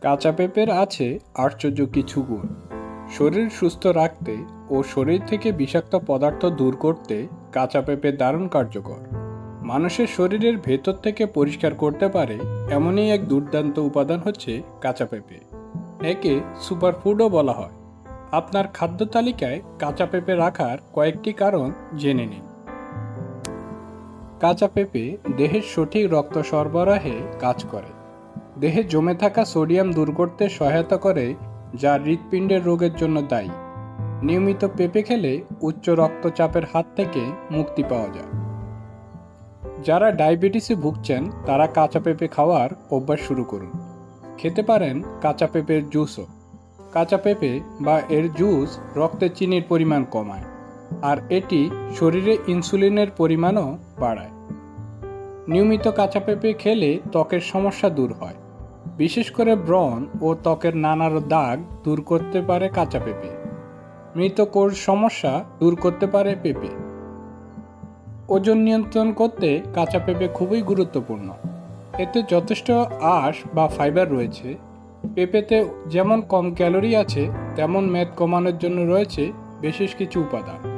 কাঁচা পেঁপের আছে আশ্চর্য কিছু গুণ। শরীর সুস্থ রাখতে ও শরীর থেকে বিষাক্ত পদার্থ দূর করতে কাঁচা পেঁপে দারুণ কার্যকর। মানুষের শরীরের ভেতর থেকে পরিষ্কার করতে পারে এমনই এক দুর্দান্ত উপাদান হচ্ছে কাঁচা পেঁপে। একে সুপারফুডও বলা হয়। আপনার খাদ্য তালিকায় কাঁচা পেঁপে রাখার কয়েকটি কারণ জেনে নিন। কাঁচা পেঁপে দেহের সঠিক রক্ত সরবরাহে কাজ করে। দেহে জমে থাকা সোডিয়াম দূর করতে সহায়তা করে, যা হৃৎপিণ্ডের রোগের জন্য দায়ী। নিয়মিত পেঁপে খেলে উচ্চ রক্তচাপের হাত থেকে মুক্তি পাওয়া যায়। যারা ডায়াবেটিসে ভুগছেন, তারা কাঁচা পেঁপে খাওয়ার অভ্যাস শুরু করুন। খেতে পারেন কাঁচা পেঁপের জুসও। কাঁচা পেঁপে বা এর জুস রক্তে চিনির পরিমাণ কমায়, আর এটি শরীরে ইনসুলিনের পরিমাণও বাড়ায়। নিয়মিত কাঁচা পেঁপে খেলে ত্বকের সমস্যা দূর হয়। বিশেষ করে ব্রণ ও ত্বকের নানার দাগ দূর করতে পারে কাঁচা পেঁপে। মৃত কোষ সমস্যা দূর করতে পারে পেঁপে। ওজন নিয়ন্ত্রণ করতে কাঁচা পেঁপে খুবই গুরুত্বপূর্ণ। এতে যথেষ্ট আঁশ বা ফাইবার রয়েছে। পেঁপেতে যেমন কম ক্যালোরি আছে, তেমন মেদ কমানোর জন্য রয়েছে বিশেষ কিছু উপাদান।